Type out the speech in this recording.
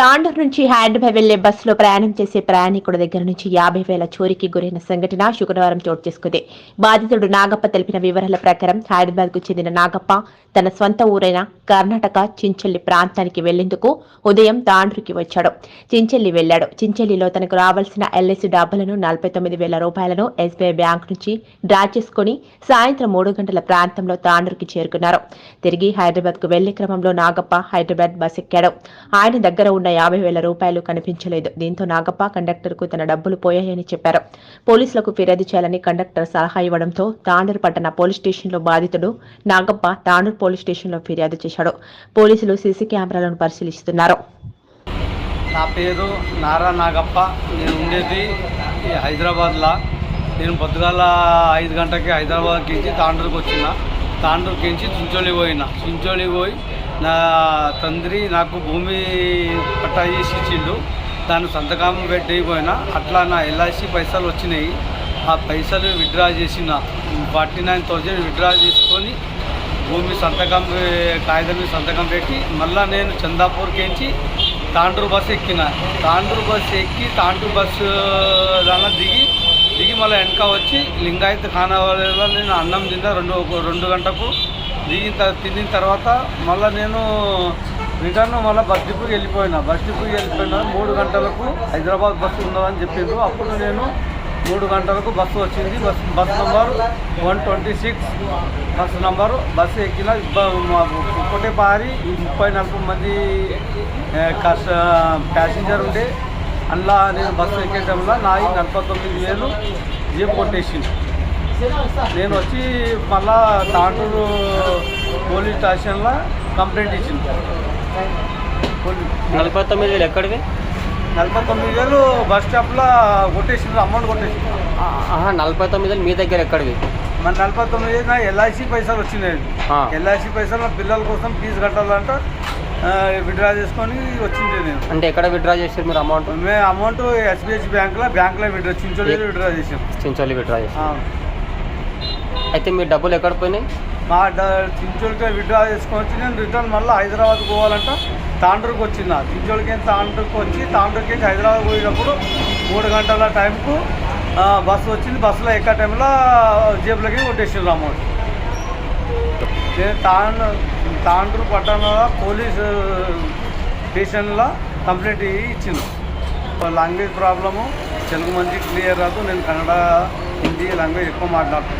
తాండూరు నుంచి హైదరాబాద్ వెళ్ళే బస్సులో ప్రయాణం చేసే ప్రయాణికుడి దగ్గర నుంచి యాభై వేల చోరీకి గురైన సంఘటన శుక్రవారం చోటు చేసుకుంది. బాధితుడు నాగప్ప తెలిపిన వివరాల ప్రకారం హైదరాబాద్కు చెందిన నాగప్ప తన స్వంత ఊరైన కర్ణాటక చించెల్లి ప్రాంతానికి వెళ్ళేందుకు ఉదయం తాండూరుకి వచ్చాడు. చించెల్లి వెళ్ళాడు చించెల్లిలో తనకు రావాల్సిన ఎల్ఐసి డబ్బులను నలభై తొమ్మిది వేల రూపాయలను ఎస్బీఐ బ్యాంక్ నుంచి డ్రా చేసుకుని సాయంత్రం మూడు గంటల ప్రాంతంలో తాండూరుకి చేరుకున్నారు. తిరిగి హైదరాబాద్కు వెళ్ళే క్రమంలో నాగప్ప హైదరాబాద్ బస్ ఎక్కాడు. ఆయన దగ్గర ఉన్న యాభై వేల రూపాయలు కనిపించలేదు. దీంతో నాగప్ప కండక్టర్కు తన డబ్బులు పోయాయని చెప్పారు. పోలీసులకు ఫిర్యాదు చేయాలని కండక్టర్ సలహా ఇవ్వడంతో తాండూరు పట్టణ పోలీస్ స్టేషన్లో బాధితుడు నాగప్ప తాండూరు పోలీస్ స్టేషన్లో ఫిర్యాదు చేశాడు. పోలీసులు సీసీ కెమెరాలను పరిశీలిస్తున్నారు. నా పేరు నారా నాగప్ప. నేను ఉండేది హైదరాబాద్లో. నేను పొద్దుగాల ఐదు గంటలకి హైదరాబాద్కి తాండూరుకి వచ్చిన. తాండూరుకి నుంచి చించోళి పోయిన. చించోళి పోయి నా తండ్రి నాకు భూమి పట్టా చేసి ఇచ్చిండు. దాన్ని సంతకం పెట్టిపోయినా అట్లా నా ఎల్ఐసి పైసలు వచ్చినాయి. ఆ పైసలు విత్డ్రా చేసిన ఫార్టీ నైన్ థౌజండ్ విత్డ్రా చేసుకొని భూమి సంతకం కాగితం సంతకం పెట్టి మళ్ళా నేను చందాపూర్కి ఎంచి తాండూరు బస్సు ఎక్కిన. తాండ్రు బస్సు ఎక్కి తాండూరు బస్సు దానిలో దిగి దిగి మళ్ళీ వెనక వచ్చి లింగాయత్ ఖానా నేను అన్నం తిన్న రెండు ఒక రెండు గంటకు. దిగిన తర్వాత తిన్న తర్వాత మళ్ళీ నేను రిటర్న్ మళ్ళీ బస్ డిపోకి వెళ్ళిపోయినా. బస్ డిపోకి వెళ్ళిపోయినా మూడు గంటలకు హైదరాబాద్ బస్సు ఉందని చెప్పిండ్రు. అప్పుడు నేను మూడు గంటలకు బస్సు వచ్చింది. Bus bus number one twenty six bus number. Bus ఎక్కిన ఒకటే పారి ముప్పై నలభై మంది కష్ట ప్యాసింజర్ ఉండే. అందులో నేను బస్సు ఎక్కేటంలో నా ఈ నలభై తొమ్మిది వేలు జీప్ కొట్టేసింది నేను వచ్చి మళ్ళా తాండూరు పోలీస్ స్టేషన్లో కంప్లైంట్ ఇచ్చింది. నలభై తొమ్మిది వేలు ఎక్కడివి? నలభై తొమ్మిది వేలు బస్ స్టాప్లో కొట్టేసిండ్రు అమౌంట్ కొట్టేసిండ్రు. నలభై తొమ్మిది వేలు మీ దగ్గర ఎక్కడివి? మన నలభై తొమ్మిది నా ఎల్ఐసి పైసలు వచ్చినాయి. ఎల్ఐసి పైసలు నా పిల్లల కోసం ఫీజు కట్టాలంట విత్డ్రా చేసుకొని వచ్చింది నేను. అంటే ఎక్కడ విత్డ్రా చేసారు మీరు అమౌంట్? మేము అమౌంట్ ఎస్బీహెచ్ బ్యాంక్లో బ్యాంక్లో విత్డ్రా చించోలి విత్డ్రా చేసాం చించోలి విత్డ్రా చేసారు ఆ. అయితే మీ డబ్బులు ఎక్కడ పోయినాయి? మా చించోలికి విత్డ్రా చేసుకొని వచ్చి నేను రిటర్న్ మళ్ళీ హైదరాబాద్ పోవాలంట. తాండూరుకి వచ్చిన. చించోళ్ళకి తాండ్రుకి వచ్చి తాండ్రుకి హైదరాబాద్ పోయినప్పుడు మూడు గంటల టైంకు బస్సు వచ్చింది. బస్సులో ఎక్క టైంలో జేబులకి కొట్టేసిండ్రు అమౌంట్. నేను తాండ తాండ్రు పట్టణంలో పోలీసు స్టేషన్లో కంప్లైంట్ ఇచ్చింది లాంగ్వేజ్ ప్రాబ్లము తెలుగు మంచి క్లియర్ రాదు. నేను కన్నడ హిందీ లాంగ్వేజ్ ఎక్కువ మాట్లాడుతాను